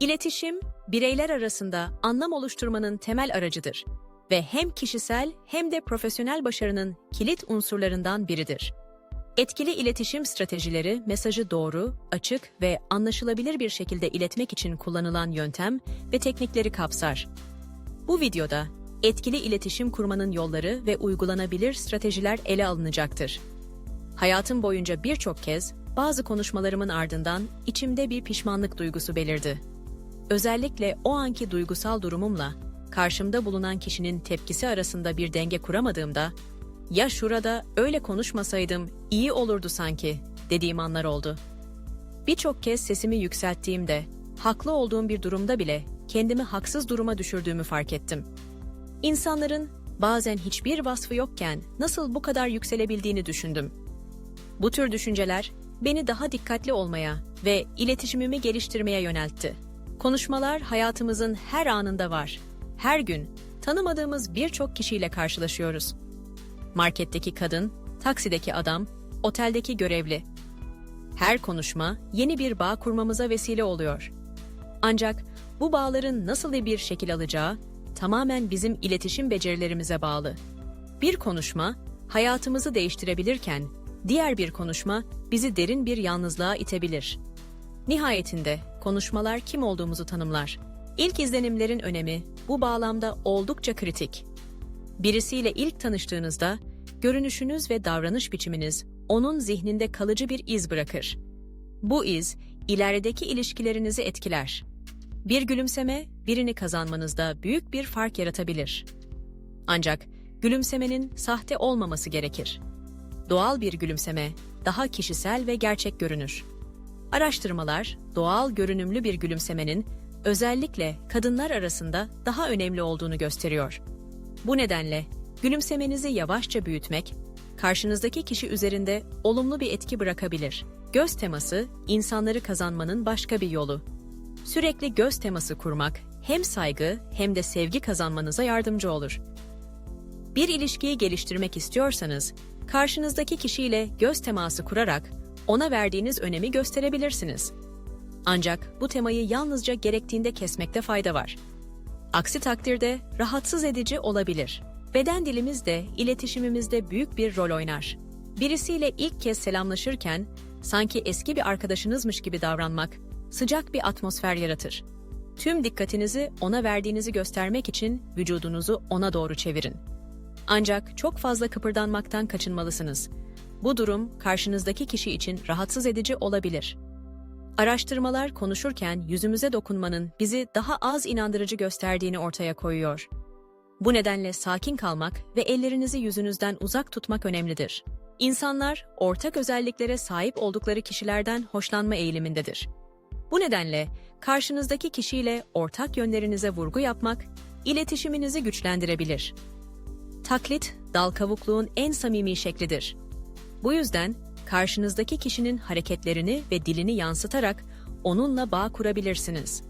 İletişim, bireyler arasında anlam oluşturmanın temel aracıdır ve hem kişisel hem de profesyonel başarının kilit unsurlarından biridir. Etkili iletişim stratejileri mesajı doğru, açık ve anlaşılabilir bir şekilde iletmek için kullanılan yöntem ve teknikleri kapsar. Bu videoda etkili iletişim kurmanın yolları ve uygulanabilir stratejiler ele alınacaktır. Hayatım boyunca birçok kez bazı konuşmalarımın ardından içimde bir pişmanlık duygusu belirdi. Özellikle o anki duygusal durumumla karşımda bulunan kişinin tepkisi arasında bir denge kuramadığımda ya şurada öyle konuşmasaydım iyi olurdu sanki dediğim anlar oldu. Birçok kez sesimi yükselttiğimde, haklı olduğum bir durumda bile kendimi haksız duruma düşürdüğümü fark ettim. İnsanların bazen hiçbir vasfı yokken nasıl bu kadar yükselebildiğini düşündüm. Bu tür düşünceler beni daha dikkatli olmaya ve iletişimimi geliştirmeye yöneltti. Konuşmalar hayatımızın her anında var. Her gün tanımadığımız birçok kişiyle karşılaşıyoruz. Marketteki kadın, taksideki adam, oteldeki görevli. Her konuşma yeni bir bağ kurmamıza vesile oluyor. Ancak bu bağların nasıl bir şekil alacağı tamamen bizim iletişim becerilerimize bağlı. Bir konuşma hayatımızı değiştirebilirken diğer bir konuşma bizi derin bir yalnızlığa itebilir. Nihayetinde konuşmalar kim olduğumuzu tanımlar. İlk izlenimlerin önemi bu bağlamda oldukça kritik. Birisiyle ilk tanıştığınızda görünüşünüz ve davranış biçiminiz onun zihninde kalıcı bir iz bırakır. Bu iz ilerideki ilişkilerinizi etkiler. Bir gülümseme birini kazanmanızda büyük bir fark yaratabilir. Ancak gülümsemenin sahte olmaması gerekir. Doğal bir gülümseme daha kişisel ve gerçek görünür. Araştırmalar doğal görünümlü bir gülümsemenin özellikle kadınlar arasında daha önemli olduğunu gösteriyor. Bu nedenle gülümsemenizi yavaşça büyütmek, karşınızdaki kişi üzerinde olumlu bir etki bırakabilir. Göz teması, insanları kazanmanın başka bir yolu. Sürekli göz teması kurmak hem saygı hem de sevgi kazanmanıza yardımcı olur. Bir ilişkiyi geliştirmek istiyorsanız, karşınızdaki kişiyle göz teması kurarak ona verdiğiniz önemi gösterebilirsiniz. Ancak bu temayı yalnızca gerektiğinde kesmekte fayda var. Aksi takdirde rahatsız edici olabilir. Beden dilimiz de iletişimimizde büyük bir rol oynar. Birisiyle ilk kez selamlaşırken sanki eski bir arkadaşınızmış gibi davranmak sıcak bir atmosfer yaratır. Tüm dikkatinizi ona verdiğinizi göstermek için vücudunuzu ona doğru çevirin. Ancak çok fazla kıpırdanmaktan kaçınmalısınız. Bu durum karşınızdaki kişi için rahatsız edici olabilir. Araştırmalar konuşurken yüzümüze dokunmanın bizi daha az inandırıcı gösterdiğini ortaya koyuyor. Bu nedenle sakin kalmak ve ellerinizi yüzünüzden uzak tutmak önemlidir. İnsanlar ortak özelliklere sahip oldukları kişilerden hoşlanma eğilimindedir. Bu nedenle karşınızdaki kişiyle ortak yönlerinize vurgu yapmak iletişiminizi güçlendirebilir. Taklit, dal kavukluğun en samimi şeklidir. Bu yüzden karşınızdaki kişinin hareketlerini ve dilini yansıtarak onunla bağ kurabilirsiniz.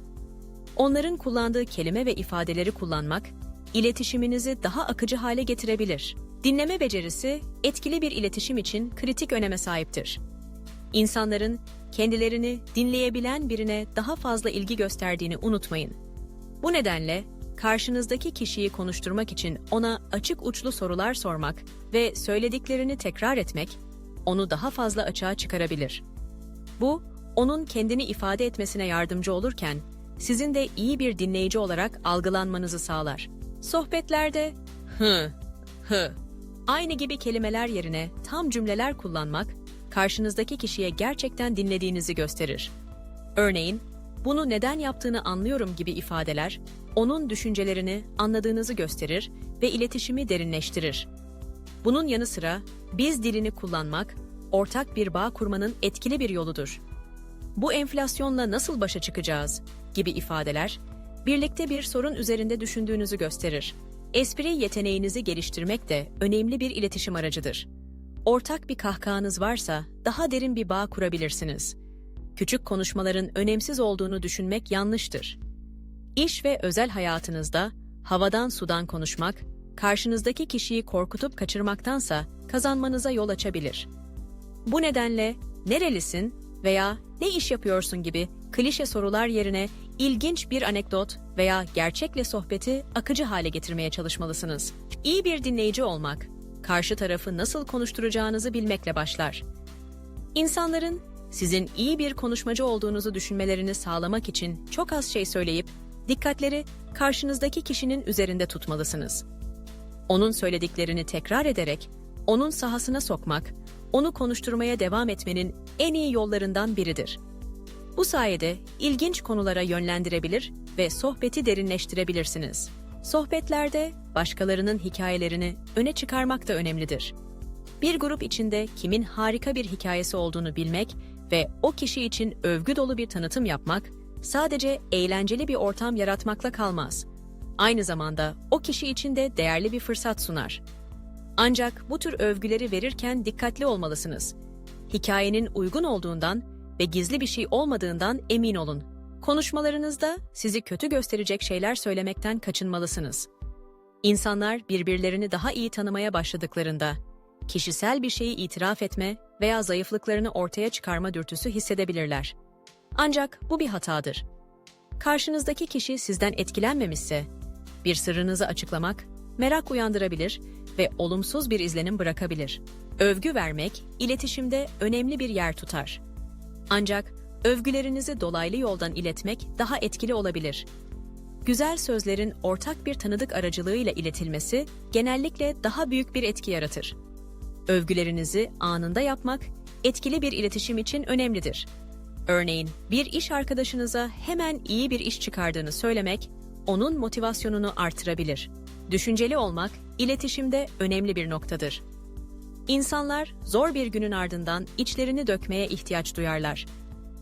Onların kullandığı kelime ve ifadeleri kullanmak, iletişiminizi daha akıcı hale getirebilir. Dinleme becerisi, etkili bir iletişim için kritik öneme sahiptir. İnsanların kendilerini dinleyebilen birine daha fazla ilgi gösterdiğini unutmayın. Bu nedenle karşınızdaki kişiyi konuşturmak için ona açık uçlu sorular sormak ve söylediklerini tekrar etmek onu daha fazla açığa çıkarabilir. Bu, onun kendini ifade etmesine yardımcı olurken, sizin de iyi bir dinleyici olarak algılanmanızı sağlar. Sohbetlerde hı, hı, aynı gibi kelimeler yerine tam cümleler kullanmak, karşınızdaki kişiye gerçekten dinlediğinizi gösterir. Örneğin, bunu neden yaptığını anlıyorum gibi ifadeler, onun düşüncelerini anladığınızı gösterir ve iletişimi derinleştirir. Bunun yanı sıra biz dilini kullanmak, ortak bir bağ kurmanın etkili bir yoludur. Bu enflasyonla nasıl başa çıkacağız gibi ifadeler, birlikte bir sorun üzerinde düşündüğünüzü gösterir. Espri yeteneğinizi geliştirmek de önemli bir iletişim aracıdır. Ortak bir kahkahanız varsa daha derin bir bağ kurabilirsiniz. Küçük konuşmaların önemsiz olduğunu düşünmek yanlıştır. İş ve özel hayatınızda havadan sudan konuşmak, karşınızdaki kişiyi korkutup kaçırmaktansa kazanmanıza yol açabilir. Bu nedenle nerelisin veya ne iş yapıyorsun gibi klişe sorular yerine ilginç bir anekdot veya gerçekle sohbeti akıcı hale getirmeye çalışmalısınız. İyi bir dinleyici olmak, karşı tarafı nasıl konuşturacağınızı bilmekle başlar. İnsanların sizin iyi bir konuşmacı olduğunuzu düşünmelerini sağlamak için çok az şey söyleyip dikkatleri karşınızdaki kişinin üzerinde tutmalısınız. Onun söylediklerini tekrar ederek onun sahasına sokmak, onu konuşturmaya devam etmenin en iyi yollarından biridir. Bu sayede ilginç konulara yönlendirebilir ve sohbeti derinleştirebilirsiniz. Sohbetlerde başkalarının hikayelerini öne çıkarmak da önemlidir. Bir grup içinde kimin harika bir hikayesi olduğunu bilmek ve o kişi için övgü dolu bir tanıtım yapmak sadece eğlenceli bir ortam yaratmakla kalmaz. Aynı zamanda o kişi için de değerli bir fırsat sunar. Ancak bu tür övgüleri verirken dikkatli olmalısınız. Hikayenin uygun olduğundan ve gizli bir şey olmadığından emin olun. Konuşmalarınızda sizi kötü gösterecek şeyler söylemekten kaçınmalısınız. İnsanlar birbirlerini daha iyi tanımaya başladıklarında kişisel bir şeyi itiraf etme veya zayıflıklarını ortaya çıkarma dürtüsü hissedebilirler. Ancak bu bir hatadır. Karşınızdaki kişi sizden etkilenmemişse, bir sırrınızı açıklamak merak uyandırabilir ve olumsuz bir izlenim bırakabilir. Övgü vermek iletişimde önemli bir yer tutar. Ancak övgülerinizi dolaylı yoldan iletmek daha etkili olabilir. Güzel sözlerin ortak bir tanıdık aracılığıyla iletilmesi genellikle daha büyük bir etki yaratır. Övgülerinizi anında yapmak etkili bir iletişim için önemlidir. Örneğin bir iş arkadaşınıza hemen iyi bir iş çıkardığını söylemek onun motivasyonunu artırabilir. Düşünceli olmak iletişimde önemli bir noktadır. İnsanlar zor bir günün ardından içlerini dökmeye ihtiyaç duyarlar.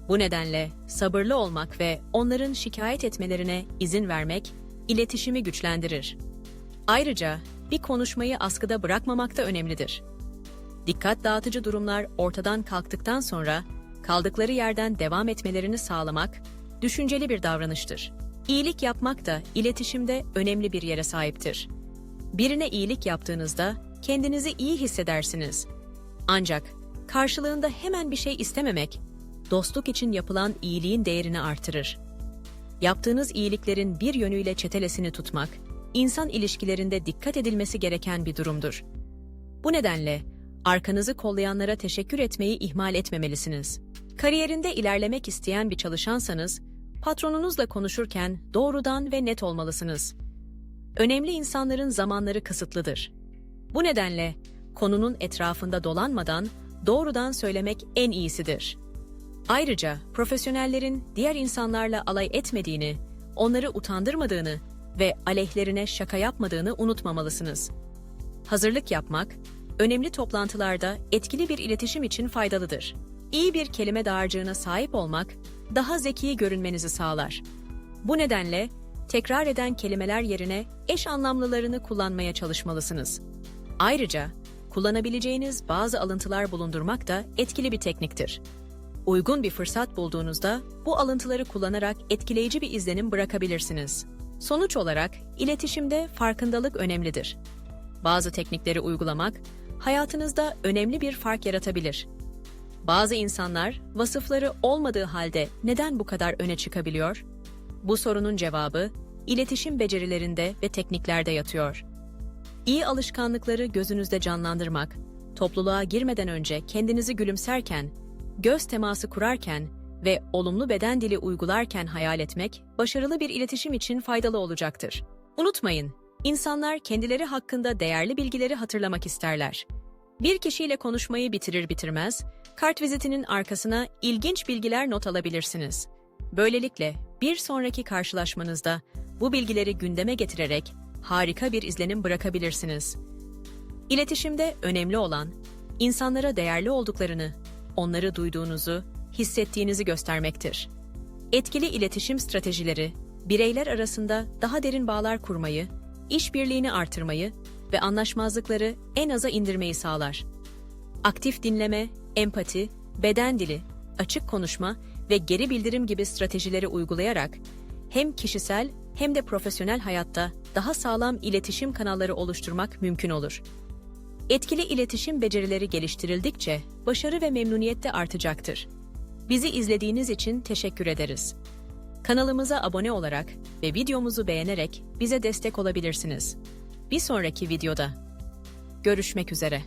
Bu nedenle sabırlı olmak ve onların şikayet etmelerine izin vermek iletişimi güçlendirir. Ayrıca bir konuşmayı askıda bırakmamak da önemlidir. Dikkat dağıtıcı durumlar ortadan kalktıktan sonra kaldıkları yerden devam etmelerini sağlamak düşünceli bir davranıştır. İyilik yapmak da iletişimde önemli bir yere sahiptir. Birine iyilik yaptığınızda kendinizi iyi hissedersiniz. Ancak karşılığında hemen bir şey istememek, dostluk için yapılan iyiliğin değerini artırır. Yaptığınız iyiliklerin bir yönüyle çetelesini tutmak, insan ilişkilerinde dikkat edilmesi gereken bir durumdur. Bu nedenle arkanızı kollayanlara teşekkür etmeyi ihmal etmemelisiniz. Kariyerinde ilerlemek isteyen bir çalışansanız, patronunuzla konuşurken doğrudan ve net olmalısınız. Önemli insanların zamanları kısıtlıdır. Bu nedenle konunun etrafında dolanmadan doğrudan söylemek en iyisidir. Ayrıca profesyonellerin diğer insanlarla alay etmediğini, onları utandırmadığını ve aleyhlerine şaka yapmadığını unutmamalısınız. Hazırlık yapmak, önemli toplantılarda etkili bir iletişim için faydalıdır. İyi bir kelime dağarcığına sahip olmak, daha zeki görünmenizi sağlar. Bu nedenle tekrar eden kelimeler yerine eş anlamlılarını kullanmaya çalışmalısınız. Ayrıca kullanabileceğiniz bazı alıntılar bulundurmak da etkili bir tekniktir. Uygun bir fırsat bulduğunuzda bu alıntıları kullanarak etkileyici bir izlenim bırakabilirsiniz. Sonuç olarak iletişimde farkındalık önemlidir. Bazı teknikleri uygulamak hayatınızda önemli bir fark yaratabilir. Bazı insanlar vasıfları olmadığı halde neden bu kadar öne çıkabiliyor? Bu sorunun cevabı iletişim becerilerinde ve tekniklerde yatıyor. İyi alışkanlıkları gözünüzde canlandırmak, topluluğa girmeden önce kendinizi gülümserken, göz teması kurarken ve olumlu beden dili uygularken hayal etmek başarılı bir iletişim için faydalı olacaktır. Unutmayın, insanlar kendileri hakkında değerli bilgileri hatırlamak isterler. Bir kişiyle konuşmayı bitirir bitirmez, kart vizitinin arkasına ilginç bilgiler not alabilirsiniz. Böylelikle bir sonraki karşılaşmanızda bu bilgileri gündeme getirerek harika bir izlenim bırakabilirsiniz. İletişimde önemli olan, insanlara değerli olduklarını, onları duyduğunuzu, hissettiğinizi göstermektir. Etkili iletişim stratejileri, bireyler arasında daha derin bağlar kurmayı, işbirliğini artırmayı ve anlaşmazlıkları en aza indirmeyi sağlar. Aktif dinleme, empati, beden dili, açık konuşma ve geri bildirim gibi stratejileri uygulayarak hem kişisel hem de profesyonel hayatta daha sağlam iletişim kanalları oluşturmak mümkün olur. Etkili iletişim becerileri geliştirildikçe başarı ve memnuniyet de artacaktır. Bizi izlediğiniz için teşekkür ederiz. Kanalımıza abone olarak ve videomuzu beğenerek bize destek olabilirsiniz. Bir sonraki videoda görüşmek üzere.